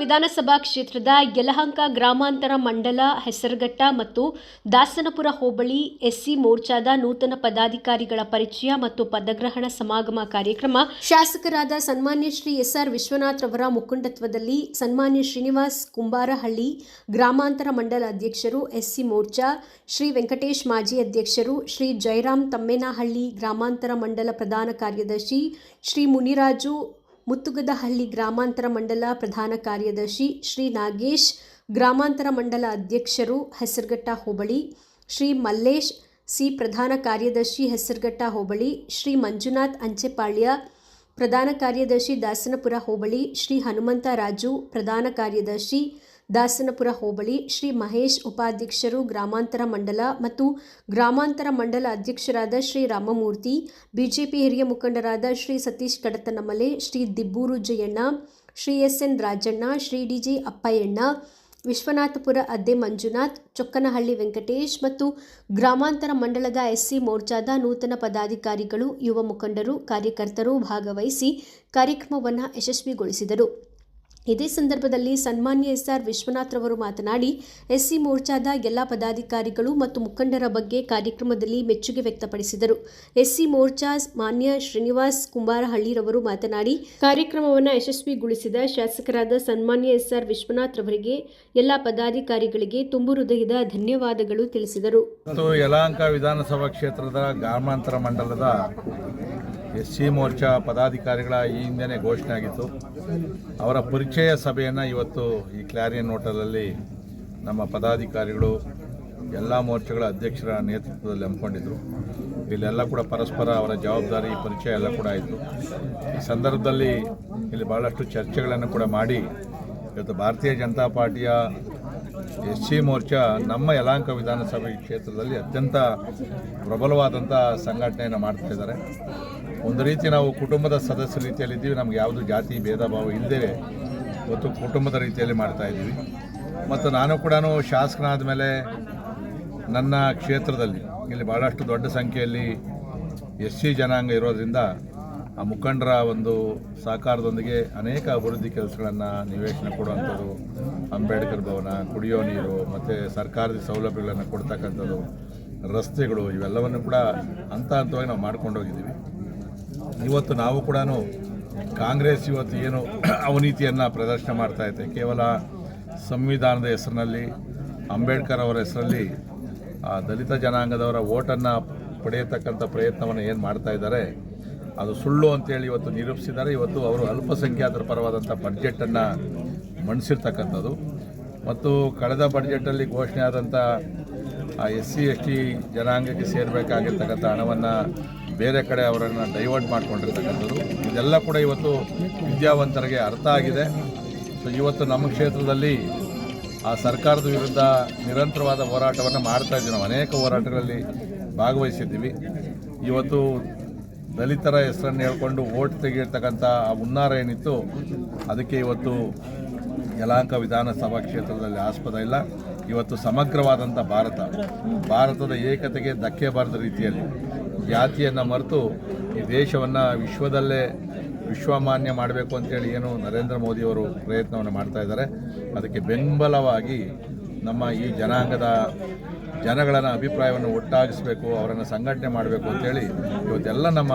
ವಿಧಾನಸಭಾ ಕ್ಷೇತ್ರದ ಯಲಹಂಕ ಗ್ರಾಮಾಂತರ ಮಂಡಲ, ಹೆಸರಘಟ್ಟ ಮತ್ತು ದಾಸನಪುರ ಹೋಬಳಿ ಎಸ್ಸಿ ಮೋರ್ಚಾದ ನೂತನ ಪದಾಧಿಕಾರಿಗಳ ಪರಿಚಯ ಮತ್ತು ಪದಗ್ರಹಣ ಸಮಾಗಮ ಕಾರ್ಯಕ್ರಮ ಶಾಸಕರಾದ ಸನ್ಮಾನ್ಯ ಶ್ರೀ ಎಸ್ಆರ್ ವಿಶ್ವನಾಥ್ ಅವರ ಮುಖಂಡತ್ವದಲ್ಲಿ ಸನ್ಮಾನ್ಯ ಶ್ರೀನಿವಾಸ್ ಕುಂಬಾರಹಳ್ಳಿ, ಗ್ರಾಮಾಂತರ ಮಂಡಲ ಅಧ್ಯಕ್ಷರು ಎಸ್ಸಿ ಮೋರ್ಚಾ, ಶ್ರೀ ವೆಂಕಟೇಶ್ ಮಾಜಿ ಅಧ್ಯಕ್ಷರು ಶ್ರೀ ಜಯರಾಮ್ ತಮ್ಮೇನಹಳ್ಳಿ, ಗ್ರಾಮಾಂತರ ಮಂಡಲ ಪ್ರಧಾನ ಕಾರ್ಯದರ್ಶಿ ಶ್ರೀ ಮುನಿರಾಜು ಮುತ್ತುಗದಹಳ್ಳಿ ಗ್ರಾಮಾಂತರ ಮಂಡಲ ಪ್ರಧಾನ ಕಾರ್ಯದರ್ಶಿ ಶ್ರೀ ನಾಗೇಶ್, ಗ್ರಾಮಾಂತರ ಮಂಡಲ ಅಧ್ಯಕ್ಷರು ಹೆಸರುಘಟ್ಟ ಹೋಬಳಿ ಶ್ರೀ ಮಲ್ಲೇಶ್, ಸಿ ಪ್ರಧಾನ ಕಾರ್ಯದರ್ಶಿ ಹೆಸರುಘಟ್ಟ ಹೋಬಳಿ ಶ್ರೀ ಮಂಜುನಾಥ್ ಅಂಚೆಪಾಳ್ಯ, ಪ್ರಧಾನ ಕಾರ್ಯದರ್ಶಿ ದಾಸನಪುರ ಹೋಬಳಿ ಶ್ರೀ ಹನುಮಂತ ರಾಜು ಪ್ರಧಾನ ಕಾರ್ಯದರ್ಶಿ ದಾಸನಪುರ ಹೋಬಳಿ ಶ್ರೀ ಮಹೇಶ್ ಉಪಾಧ್ಯಕ್ಷರು ಗ್ರಾಮಾಂತರ ಮಂಡಲ ಮತ್ತು ಗ್ರಾಮಾಂತರ ಮಂಡಲ ಅಧ್ಯಕ್ಷರಾದ ಶ್ರೀ ರಾಮಮೂರ್ತಿ, ಬಿಜೆಪಿ ಹಿರಿಯ ಮುಖಂಡರಾದ Shri Satish Kadatanamale, Shri Dibbur Jayanna, Shri S N Rajanna, Shri D G Appayyanna, Vishwanathapura Adde Manjunath, Chokkanahalli Venkatesh ಮತ್ತು ಗ್ರಾಮಾಂತರ ಮಂಡಲದ ಎಸ್ಸಿ ಮೋರ್ಚಾದ ನೂತನ ಪದಾಧಿಕಾರಿಗಳು, ಯುವ ಮುಖಂಡರು, ಕಾರ್ಯಕರ್ತರು ಭಾಗವಹಿಸಿ ಕಾರ್ಯಕ್ರಮವನ್ನು ಯಶಸ್ವಿಗೊಳಿಸಿದರು. ಇದೇ ಸಂದರ್ಭದಲ್ಲಿ ಸನ್ಮಾನ್ಯ ಎಸ್ಆರ್ ವಿಶ್ವನಾಥ್ ರವರು ಮಾತನಾಡಿ, ಎಸ್ಸಿ ಮೋರ್ಚಾದ ಎಲ್ಲ ಪದಾಧಿಕಾರಿಗಳು ಮತ್ತು ಮುಖಂಡರ ಬಗ್ಗೆ ಕಾರ್ಯಕ್ರಮದಲ್ಲಿ ಮೆಚ್ಚುಗೆ ವ್ಯಕ್ತಪಡಿಸಿದರು. ಎಸ್ಸಿ ಮೋರ್ಚಾ ಮಾನ್ಯ ಶ್ರೀನಿವಾಸ್ ಕುಂಬಾರಹಳ್ಳಿರವರು ಮಾತನಾಡಿ, ಕಾರ್ಯಕ್ರಮವನ್ನು ಯಶಸ್ವಿಗೊಳಿಸಿದ ಶಾಸಕರಾದ ಸನ್ಮಾನ್ಯ ಎಸ್ಆರ್ ವಿಶ್ವನಾಥ್ ರವರಿಗೆ ಎಲ್ಲ ಪದಾಧಿಕಾರಿಗಳಿಗೆ ತುಂಬು ಹೃದಯದ ಧನ್ಯವಾದಗಳು ತಿಳಿಸಿದರು. ಯಲಹಂಕ ವಿಧಾನಸಭಾ ಕ್ಷೇತ್ರದ ಗ್ರಾಮಾಂತರ ಮಂಡಲದ ಎಸ್ ಸಿ ಮೋರ್ಚಾ ಪದಾಧಿಕಾರಿಗಳ ಈ ಹಿಂದೆನೇ ಘೋಷಣೆ ಆಗಿತ್ತು. ಅವರ ಪರಿಚಯ ಸಭೆಯನ್ನು ಇವತ್ತು ಈ ಕ್ಲಾರಿಯನ್ ಹೋಟೆಲಲ್ಲಿ ನಮ್ಮ ಪದಾಧಿಕಾರಿಗಳು, ಎಲ್ಲ ಮೋರ್ಚಾಗಳ ಅಧ್ಯಕ್ಷರ ನೇತೃತ್ವದಲ್ಲಿ ಹಮ್ಮಿಕೊಂಡಿದ್ದರು ಇಲ್ಲೆಲ್ಲ ಕೂಡ ಪರಸ್ಪರ ಅವರ ಜವಾಬ್ದಾರಿ, ಪರಿಚಯ ಎಲ್ಲ ಕೂಡ ಆಯಿತು. ಈ ಸಂದರ್ಭದಲ್ಲಿ ಇಲ್ಲಿ ಭಾಳಷ್ಟು ಚರ್ಚೆಗಳನ್ನು ಕೂಡ ಮಾಡಿ ಇವತ್ತು ಭಾರತೀಯ ಜನತಾ ಪಾರ್ಟಿಯ ಎಸ್ ಸಿ ಮೋರ್ಚಾ ನಮ್ಮ ಯಲಾಂಕ ವಿಧಾನಸಭೆ ಕ್ಷೇತ್ರದಲ್ಲಿ ಅತ್ಯಂತ ಪ್ರಬಲವಾದಂಥ ಸಂಘಟನೆಯನ್ನು ಮಾಡ್ತಾ ಇದ್ದಾರೆ. ಒಂದು ರೀತಿ ನಾವು ಕುಟುಂಬದ ಸದಸ್ಯ ರೀತಿಯಲ್ಲಿ ಇದ್ದೀವಿ. ನಮ್ಗೆ ಯಾವುದು ಜಾತಿ, ಭೇದ, ಭಾವ ಇಲ್ಲದೆ ಇವತ್ತು ಕುಟುಂಬದ ರೀತಿಯಲ್ಲಿ ಮಾಡ್ತಾ ಇದ್ದೀವಿ. ಮತ್ತು ನಾನು ಕೂಡ ಶಾಸಕನಾದ ಮೇಲೆ ನನ್ನ ಕ್ಷೇತ್ರದಲ್ಲಿ ಇಲ್ಲಿ ಭಾಳಷ್ಟು ದೊಡ್ಡ ಸಂಖ್ಯೆಯಲ್ಲಿ ಎಸ್ ಸಿ ಜನಾಂಗ ಇರೋದ್ರಿಂದ ಆ ಮುಖಂಡರ ಒಂದು ಸಹಕಾರದೊಂದಿಗೆ ಅನೇಕ ಅಭಿವೃದ್ಧಿ ಕೆಲಸಗಳನ್ನು ನಿವೇಶನ ಕೊಡುವಂಥದ್ದು ಅಂಬೇಡ್ಕರ್ ಭವನ, ಕುಡಿಯೋ ನೀರು, ಮತ್ತು ಸರ್ಕಾರದ ಸೌಲಭ್ಯಗಳನ್ನು ಕೊಡ್ತಕ್ಕಂಥದ್ದು, ರಸ್ತೆಗಳು ಇವೆಲ್ಲವನ್ನು ಕೂಡ ಹಂತ ಹಂತವಾಗಿ ನಾವು ಮಾಡ್ಕೊಂಡು ಹೋಗಿದ್ದೀವಿ ಇವತ್ತು ನಾವು ಕೂಡ ಕಾಂಗ್ರೆಸ್ ಇವತ್ತು ಏನು ಅವನೀತಿಯನ್ನು ಪ್ರದರ್ಶನ ಮಾಡ್ತಾ ಇದೆ. ಕೇವಲ ಸಂವಿಧಾನದ ಹೆಸರಿನಲ್ಲಿ, ಅಂಬೇಡ್ಕರ್ ಅವರ ಹೆಸರಲ್ಲಿ ದಲಿತ ಜನಾಂಗದವರ ಓಟನ್ನು ಪಡೆಯತಕ್ಕಂಥ ಪ್ರಯತ್ನವನ್ನು ಏನು ಮಾಡ್ತಾ ಇದ್ದಾರೆ ಅದು ಸುಳ್ಳು ಅಂತೇಳಿ ಇವತ್ತು ನಿರೂಪಿಸಿದ್ದಾರೆ. ಇವತ್ತು ಅವರು ಅಲ್ಪಸಂಖ್ಯಾತರ ಪರವಾದಂಥ ಬಡ್ಜೆಟನ್ನು ಮಂಡಿಸಿರ್ತಕ್ಕಂಥದ್ದು ಮತ್ತು ಕಳೆದ ಬಡ್ಜೆಟಲ್ಲಿ ಘೋಷಣೆ ಆದಂಥ, ಆ ಎಸ್ ಸಿ, ಎಸ್ ಟಿ ಜನಾಂಗಕ್ಕೆ ಸೇರಬೇಕಾಗಿರ್ತಕ್ಕಂಥ ಹಣವನ್ನು ಬೇರೆ ಕಡೆ ಅವರನ್ನು ಡೈವರ್ಟ್ ಮಾಡಿಕೊಂಡಿರ್ತಕ್ಕಂಥದ್ದು. ಇದೆಲ್ಲ ಕೂಡ ಇವತ್ತು ವಿದ್ಯಾವಂತರಿಗೆ ಅರ್ಥ ಆಗಿದೆ. ಸೊ ಇವತ್ತು ನಮ್ಮ ಕ್ಷೇತ್ರದಲ್ಲಿ ಆ ಸರ್ಕಾರದ ವಿರುದ್ಧ ನಿರಂತರವಾದ ಹೋರಾಟವನ್ನು ಮಾಡ್ತಾ ಇದ್ದೀವಿ. ನಾವು ಅನೇಕ ಹೋರಾಟಗಳಲ್ಲಿ ಭಾಗವಹಿಸಿದ್ದೀವಿ. ಇವತ್ತು ದಲಿತರ ಹೆಸರನ್ನು ಹೇಳ್ಕೊಂಡು ಓಟ್ ತೆಗೆಯಿರ್ತಕ್ಕಂಥ ಆ ಹುನ್ನಾರ ಏನಿತ್ತು, ಅದಕ್ಕೆ ಇವತ್ತು ಯಲಹಂಕ ವಿಧಾನಸಭಾ ಕ್ಷೇತ್ರದಲ್ಲಿ ಆಸ್ಪದ ಇಲ್ಲ. ಇವತ್ತು ಸಮಗ್ರವಾದಂಥ ಭಾರತ, ಭಾರತದ ಏಕತೆಗೆ ಧಕ್ಕೆ ಬಾರದ ರೀತಿಯಲ್ಲಿ ಜಾತಿಯನ್ನು ಮರೆತು ಈ ದೇಶವನ್ನು ವಿಶ್ವದಲ್ಲೇ ವಿಶ್ವಮಾನ್ಯ ಮಾಡಬೇಕು ಅಂತೇಳಿ ಏನು ನರೇಂದ್ರ ಮೋದಿಯವರು ಪ್ರಯತ್ನವನ್ನು ಮಾಡ್ತಾ ಇದ್ದಾರೆ. ಅದಕ್ಕೆ ಬೆಂಬಲವಾಗಿ ನಮ್ಮ ಈ ಜನಾಂಗದ ಜನಗಳನ್ನು ಅಭಿಪ್ರಾಯವನ್ನು ಒಟ್ಟಾಗಿಸಬೇಕು, ಅವರನ್ನು ಸಂಘಟನೆ ಮಾಡಬೇಕು ಅಂತೇಳಿ ಇವತ್ತೆಲ್ಲ ನಮ್ಮ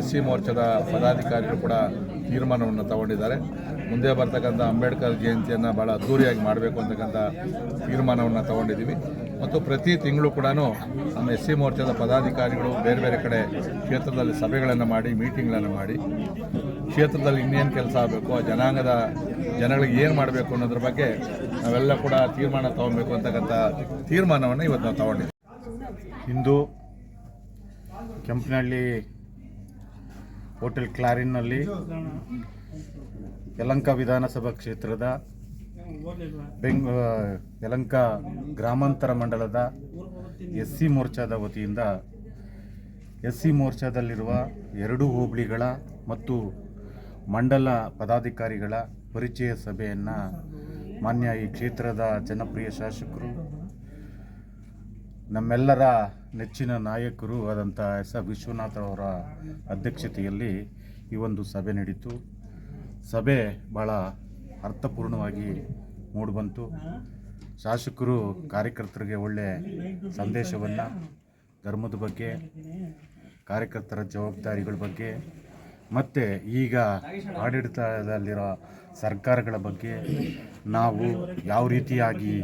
ಎಸ್ ಸಿ ಮೋರ್ಚಾದ ಪದಾಧಿಕಾರಿಗಳು ಕೂಡ ತೀರ್ಮಾನವನ್ನು ತಗೊಂಡಿದ್ದಾರೆ. ಮುಂದೆ ಬರ್ತಕ್ಕಂಥ ಅಂಬೇಡ್ಕರ್ ಜಯಂತಿಯನ್ನು ಭಾಳ ಅದ್ಧೂರಿಯಾಗಿ ಮಾಡಬೇಕು ಅಂತಕ್ಕಂಥ ತೀರ್ಮಾನವನ್ನು ತಗೊಂಡಿದ್ದೀವಿ. ಮತ್ತು ಪ್ರತಿ ತಿಂಗಳು ಕೂಡ ನಮ್ಮ ಎಸ್ ಸಿ ಮೋರ್ಚಾದ ಪದಾಧಿಕಾರಿಗಳು ಬೇರೆ ಬೇರೆ ಕಡೆ ಕ್ಷೇತ್ರದಲ್ಲಿ ಸಭೆಗಳನ್ನು ಮಾಡಿ ಮೀಟಿಂಗ್ಗಳನ್ನು ಮಾಡಿ ಕ್ಷೇತ್ರದಲ್ಲಿ ಇನ್ನೇನು ಕೆಲಸ ಆಗಬೇಕು, ಆ ಜನಾಂಗದ ಜನಗಳಿಗೆ ಏನು ಮಾಡಬೇಕು ಅನ್ನೋದ್ರ ಬಗ್ಗೆ ನಾವೆಲ್ಲ ಕೂಡ ತೀರ್ಮಾನ ತಗೊಬೇಕು ಅಂತಕ್ಕಂಥ ತೀರ್ಮಾನವನ್ನು ಇವತ್ತು ನಾವು ತಗೊಂಡಿದ್ದೀವಿ. ಇಂದು ಕೆಂಪನಹಳ್ಳಿ ಹೋಟೆಲ್ ಕ್ಲಾರಿನ್ನಲ್ಲಿ ಯಲಂಕ ವಿಧಾನಸಭಾ ಕ್ಷೇತ್ರದ ಬೆಂಗ್ ಯಲಂಕ ಗ್ರಾಮಾಂತರ ಮಂಡಲದ ಎಸ್ ಸಿ ಮೋರ್ಚಾದ ವತಿಯಿಂದ ಎಸ್ ಸಿ ಮೋರ್ಚಾದಲ್ಲಿರುವ ಎರಡು ಹೋಬಳಿಗಳ ಮತ್ತು ಮಂಡಲ ಪದಾಧಿಕಾರಿಗಳ ಪರಿಚಯ ಸಭೆಯನ್ನು ಮಾನ್ಯ ಈ ಕ್ಷೇತ್ರದ ಜನಪ್ರಿಯ ಶಾಸಕರು, ನಮ್ಮೆಲ್ಲರ ನೆಚ್ಚಿನ ನಾಯಕರು ಆದಂಥ ಎಸ್ ಆರ್ ವಿಶ್ವನಾಥ್ ಅವರ ಅಧ್ಯಕ್ಷತೆಯಲ್ಲಿ ಈ ಒಂದು ಸಭೆ ನಡೀತು. ಸಭೆ ಭಾಳ ಅರ್ಥಪೂರ್ಣವಾಗಿ ಮೂಡಿಬಂತು. ಶಾಸಕರು ಕಾರ್ಯಕರ್ತರಿಗೆ ಒಳ್ಳೆ ಸಂದೇಶವನ್ನು, ಧರ್ಮದ ಬಗ್ಗೆ, ಕಾರ್ಯಕರ್ತರ ಜವಾಬ್ದಾರಿಗಳ ಬಗ್ಗೆ ಮತ್ತು ಈಗ ಆಡಳಿತದಲ್ಲಿರೋ ಸರ್ಕಾರಗಳ ಬಗ್ಗೆ ನಾವು ಯಾವ ರೀತಿಯಾಗಿ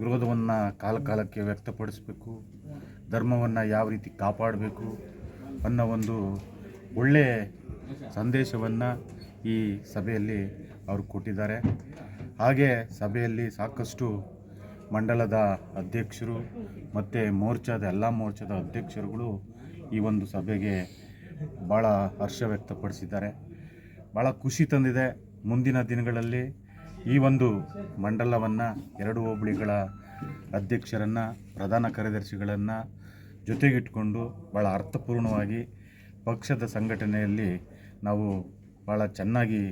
ವಿರೋಧವನ್ನು ಕಾಲಕಾಲಕ್ಕೆ ವ್ಯಕ್ತಪಡಿಸಬೇಕು, ಧರ್ಮವನ್ನು ಯಾವ ರೀತಿ ಕಾಪಾಡಬೇಕು ಅನ್ನೋ ಒಂದು ಒಳ್ಳೆಯ ಸಂದೇಶವನ್ನು ಈ ಸಭೆಯಲ್ಲಿ ಅವರು ಕೊಟ್ಟಿದ್ದಾರೆ. ಹಾಗೆ ಸಭೆಯಲ್ಲಿ ಸಾಕಷ್ಟು ಮಂಡಲದ ಅಧ್ಯಕ್ಷರು ಮತ್ತು ಮೋರ್ಚಾದ ಎಲ್ಲ ಮೋರ್ಚಾದ ಅಧ್ಯಕ್ಷರುಗಳು ಈ ಒಂದು ಸಭೆಗೆ ಭಾಳ ಹರ್ಷ ವ್ಯಕ್ತಪಡಿಸಿದ್ದಾರೆ. ಭಾಳ ಖುಷಿ ತಂದಿದೆ ಮುಂದಿನ ದಿನಗಳಲ್ಲಿ ಈ ಒಂದು ಮಂಡಲವನ್ನು, ಎರಡು ಹೋಬಳಿಗಳ ಅಧ್ಯಕ್ಷರನ್ನು, ಪ್ರಧಾನ ಕಾರ್ಯದರ್ಶಿಗಳನ್ನು ಜೊತೆಗಿಟ್ಕೊಂಡು ಭಾಳ ಅರ್ಥಪೂರ್ಣವಾಗಿ ಪಕ್ಷದ ಸಂಘಟನೆಯಲ್ಲಿ ನಾವು ಭಾಳ ಚೆನ್ನಾಗಿ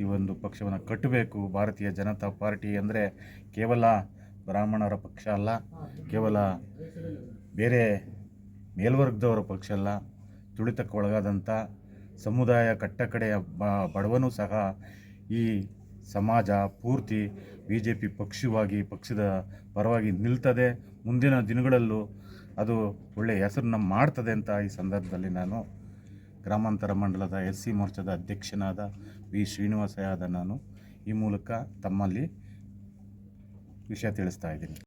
ಈ ಒಂದು ಪಕ್ಷವನ್ನು ಕಟ್ಟಬೇಕು. ಭಾರತೀಯ ಜನತಾ ಪಾರ್ಟಿ ಅಂದರೆ ಕೇವಲ ಬ್ರಾಹ್ಮಣರ ಪಕ್ಷ ಅಲ್ಲ, ಕೇವಲ ಬೇರೆ ಮೇಲ್ವರ್ಗದವರ ಪಕ್ಷ ಅಲ್ಲ ತುಳಿತಕ್ಕೆ ಒಳಗಾದಂಥ ಸಮುದಾಯ ಕಟ್ಟಕಡೆಯ ಬಡವನೂ ಸಹ ಈ ಸಮಾಜ ಪೂರ್ತಿ ಬಿ ಜೆ ಪಿ ಪಕ್ಷವಾಗಿ, ಪಕ್ಷದ ಪರವಾಗಿ ನಿಲ್ತದೆ. ಮುಂದಿನ ದಿನಗಳಲ್ಲೂ ಅದು ಒಳ್ಳೆಯ ಹೆಸರನ್ನ ಮಾಡ್ತದೆ ಅಂತ ಈ ಸಂದರ್ಭದಲ್ಲಿ ನಾನು ಗ್ರಾಮಾಂತರ ಮಂಡಲದ ಎಸ್ ಸಿ ಮೋರ್ಚಾದ ಅಧ್ಯಕ್ಷನಾದ ವಿ. ಶ್ರೀನಿವಾಸ ಆದ ನಾನು ಈ ಮೂಲಕ ತಮ್ಮಲ್ಲಿ ವಿಷಯ ತಿಳಿಸ್ತಾ ಇದ್ದೀನಿ.